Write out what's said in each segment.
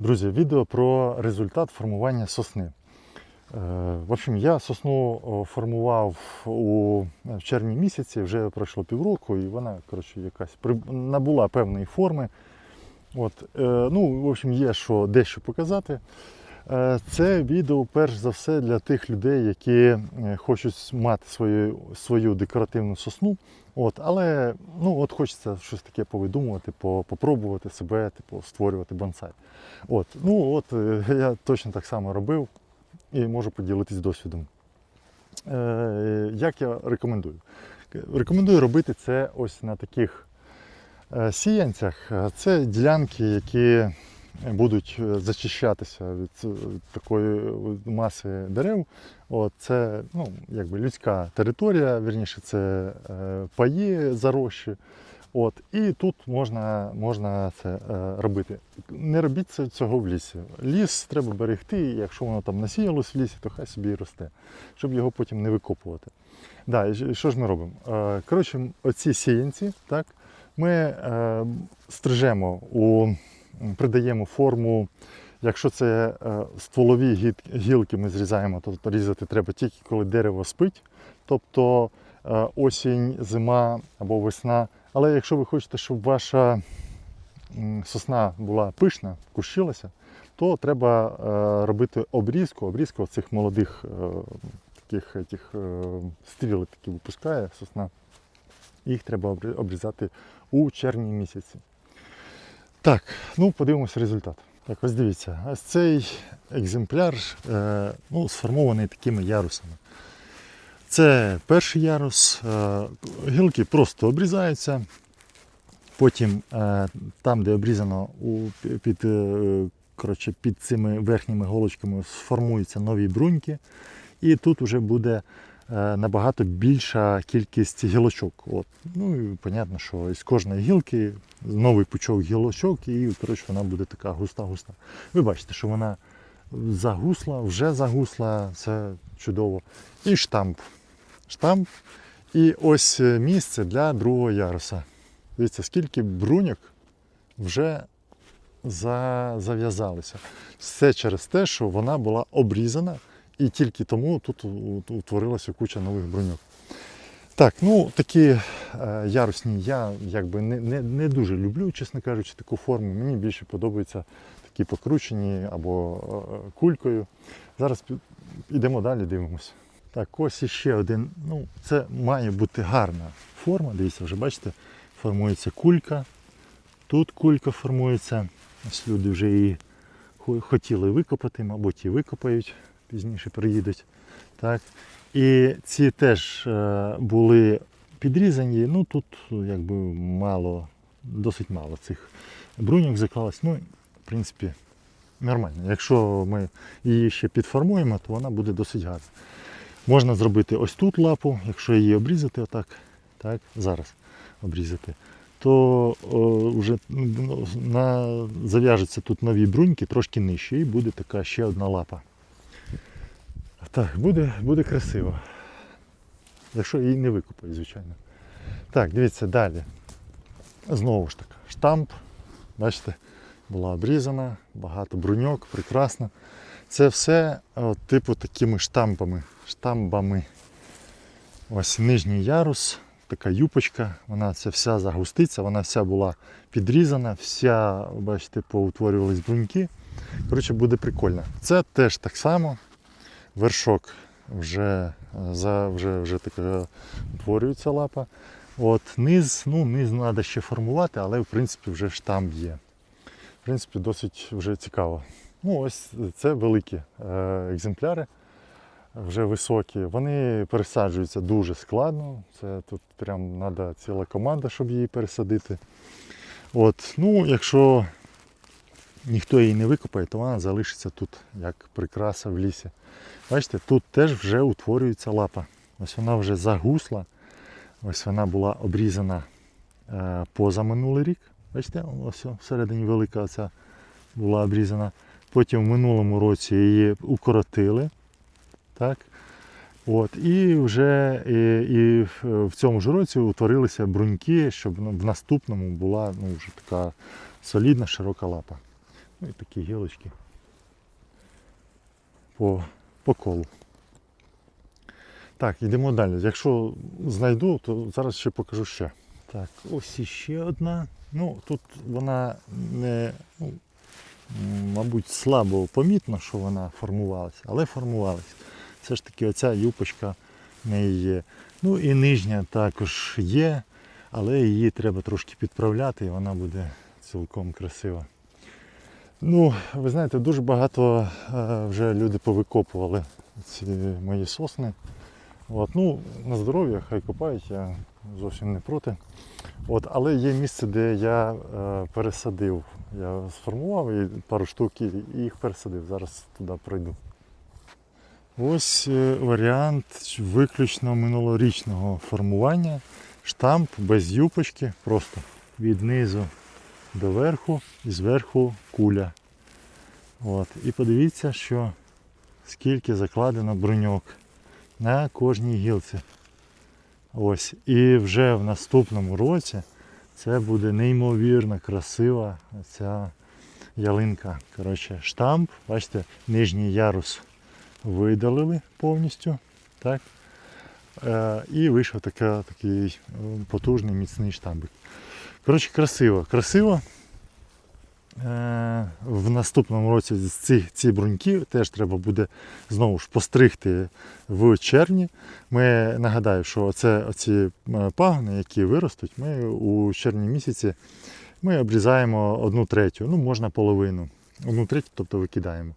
Друзі, відео про результат формування сосни. Е, В общем, я сосну формував у в червні місяці, вже пройшло півроку, і вона коротше, якась набула певної форми. От, е, ну, в общем, є що дещо показати. Е, Це відео перш за все для тих людей, які е, хочуть мати свою, свою декоративну сосну. От, але ну, от хочеться щось таке повидумувати, по- попробувати себе, типу, створювати бонсай. От, ну от е, я точно так само робив і можу поділитись досвідом. Е, як я рекомендую? Рекомендую робити це ось на таких сіянцях. Це ділянки, які будуть е, зачищатися від такої маси дерев. От, це ну, якби людська територія, вірніше, це е, паї зарощі. От, і тут можна, можна це е, робити. Не робіть цього в лісі. Ліс треба берегти, якщо воно там насіялось в лісі, то хай собі і росте, щоб його потім не викопувати. Да, і що ж ми робимо? Коротше, оці сіянці, так, ми стрижемо, у, придаємо форму. Якщо це е, стволові гілки ми зрізаємо, то різати треба тільки коли дерево спить, тобто е, осінь, зима або весна. Але якщо ви хочете, щоб ваша сосна була пишна, кущилася, то треба е, робити обрізку, обрізку цих молодих таких этих, е, стріли такі випускає сосна. Їх треба обрізати у червні місяці. Так, ну подивимося результат. Так, ось дивіться, ось цей екземпляр е, ну, сформований такими ярусами. Це перший ярус. е, Гілки просто обрізаються. Потім е, там, де обрізано у, під, е, коротше, під цими верхніми голочками сформуються нові бруньки. І тут вже буде набагато більша кількість гілочок. От. Ну і понятно, що із кожної гілки новий пучок гілочок, і коротше, вона буде така густа-густа. Ви бачите, що вона загусла, вже загусла, це чудово. І штамп. Штамп. І ось е, місце для другого яруса. Дивіться, скільки бруньок вже зав'язалися. Все через те, що вона була обрізана, і тільки тому тут утворилася куча нових бруньок. Так, ну такі е, ярусні я якби не, не, не дуже люблю, чесно кажучи, таку форму. Мені більше подобаються такі покручені або е, кулькою. Зараз йдемо далі, дивимося. Так, ось іще один. Ну, це має бути гарна форма. Дивіться, вже бачите, формується кулька. Тут кулька формується. Ось люди вже її хотіли викопати, мабуть, і викопають, пізніше приїдуть. Так. І ці теж е, були підрізані. Ну тут якби мало, досить мало цих бруньок заклалось. Ну, в принципі, нормально. Якщо ми її ще підформуємо, то вона буде досить гарна. Можна зробити ось тут лапу, якщо її обрізати отак, так, зараз обрізати, то о, вже на, зав'яжуться тут нові бруньки трошки нижче і буде така ще одна лапа. Так, буде, буде красиво. Якщо її не викопають, звичайно. Так, дивіться далі. Знову ж таки, штамп. Бачите, була обрізана, багато бруньок, прекрасно. Це все от, типу такими штампами. штамбами. Ось нижній ярус, така юпочка, вона ця вся загуститься, вона вся була підрізана, вся, бачите, поутворювались бруньки. Коротше, буде прикольно. Це теж так само. Вершок вже, е, за, вже, вже така утворюється лапа. От низ, ну, низ треба ще формувати, але в принципі вже штамп є. В принципі, досить вже цікаво. Ну, ось це великі е, екземпляри, вже високі. Вони пересаджуються дуже складно. Це тут прям треба ціла команда, щоб її пересадити. От, ну, якщо ніхто її не викопає, то вона залишиться тут як прикраса в лісі. Бачите, тут теж вже утворюється лапа. Ось вона вже загусла. Ось вона була обрізана е, поза минулий рік. Бачите, ось всередині велика оця була обрізана. Потім в минулому році її укоротили. Так? От, і вже і, і в- в цьому ж році утворилися бруньки, щоб ну, в наступному була ну, вже така солідна широка лапа. Ну і такі гілочки по, по колу. Так, йдемо далі. Якщо знайду, то зараз ще покажу ще. Так, ось іще одна. Ну, тут вона не, ну, мабуть, слабо помітно, що вона формувалася, але формувалася. Все ж таки оця юпочка в неї є. Ну і нижня також є, але її треба трошки підправляти і вона буде цілком красива. Ну, ви знаєте, дуже багато е, вже люди повикопували ці мої сосни. От, ну, на здоров'я, хай копають, я зовсім не проти. От, але є місце, де я е, пересадив. Я сформував пару штук і їх пересадив. Зараз туди пройду. Ось е, варіант виключно минулорічного формування. Штамп без юпочки, просто від низу до верху і зверху куля. От. І подивіться, що скільки закладено броньок на кожній гілці. Ось. І вже в наступному році це буде неймовірно красива ця ялинка. Коротше, штамп, бачите, нижній ярус видалили повністю. Так? Е, і вийшов така, такий потужний міцний штамбик. Коротше, красиво. Красиво. Е, В наступному році ці, ці бруньки теж треба буде знову ж постригти в червні. Ми нагадаю, що це оці е, пагони, які виростуть, ми у червні місяці ми обрізаємо одну третю, ну можна половину. Одну третю, тобто викидаємо.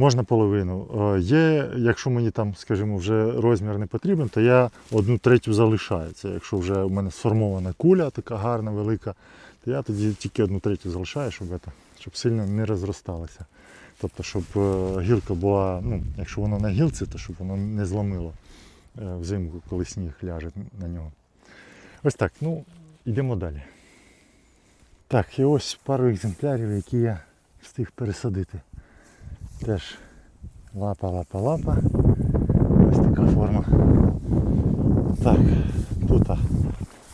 Можна половину. Е, Є, якщо мені там, скажімо, вже розмір не потрібен, то я одну третю залишаю. Якщо вже у мене сформована куля, така гарна, велика, то я тоді тільки одну третю залишаю, щоб, це, щоб сильно не розросталося. Тобто, щоб е, гілка була, ну, якщо воно на гілці, то щоб воно не зломило е, взимку, коли сніг ляже на нього. Ось так, ну, йдемо далі. Так, і ось пару екземплярів, які я встиг пересадити. Теж лапа, лапа, лапа. Ось така форма. Так, тут,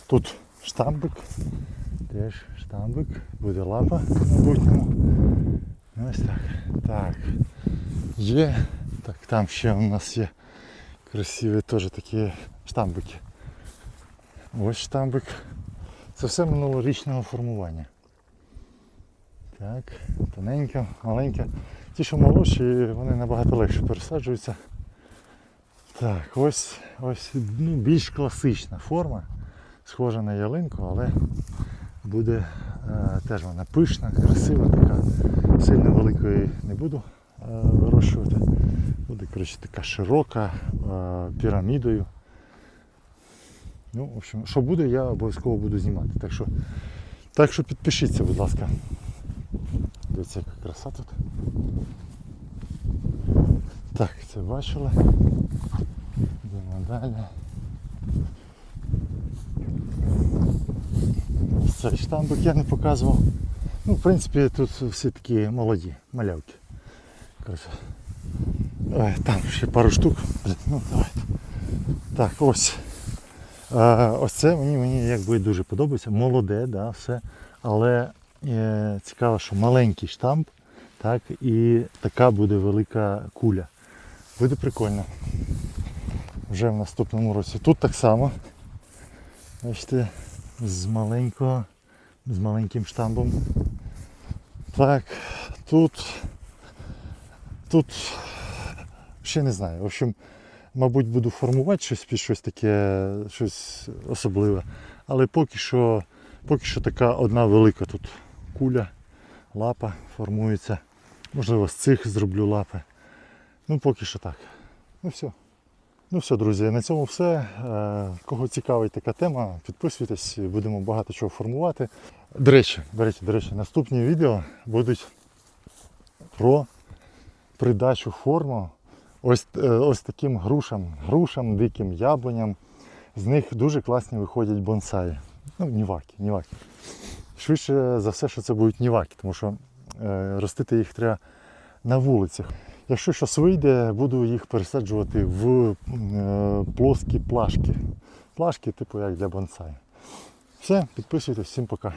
тут штамбик. Теж штамбик. Буде лапа в майбутньому. Ось так. Так. Є. Так, там ще у нас є красиві теж такі штамбики. Ось штамбик. Це все минулорічного формування. Так, тоненька, маленька. Ті, що молодші, вони набагато легше пересаджуються. Так, ось ось ну, більш класична форма, схожа на ялинку, але буде е, теж вона пишна, красива, така. Сильно великої не буду е, вирощувати. Буде коротше, така широка, е, пірамідою. Ну, в общем, що буде, я обов'язково буду знімати. Так що, так що підпишіться, будь ласка. Дивіться, яка краса тут. Так, це бачили. Йдемо далі. Цей штамбик я не показував. Ну, в принципі, тут всі такі молоді, малявки. Ой, Там ще пару штук. Ну, давайте. Так, ось. Е, ось це мені, мені якби дуже подобається. Молоде, да, все. Але е, цікаво, що маленький штамп, так, і така буде велика куля. Буде прикольно. Вже в наступному році. Тут так само. Бачите, з маленького, з маленьким штамбом. Так, тут, тут ще не знаю. В общем, мабуть, буду формувати щось під щось таке, щось особливе. Але поки що, поки що така одна велика тут куля, лапа формується. Можливо, з цих зроблю лапи. Ну, поки що так. Ну все. Ну все, друзі, на цьому все. Е, Кого цікавить така тема, підписуйтесь, будемо багато чого формувати. До речі, до речі, до речі, наступні відео будуть про придачу форму ось, е, ось таким грушам, грушам, диким яблуням. З них дуже класні виходять бонсаї. Ну, ніваки, ніваки. Швидше за все, що це будуть ніваки, тому що е, ростити їх треба на вулицях. Якщо щось вийде, буду їх пересаджувати в е, плоскі плашки. Плашки, типу як для бонсай. Все, підписуйтесь, всім пока.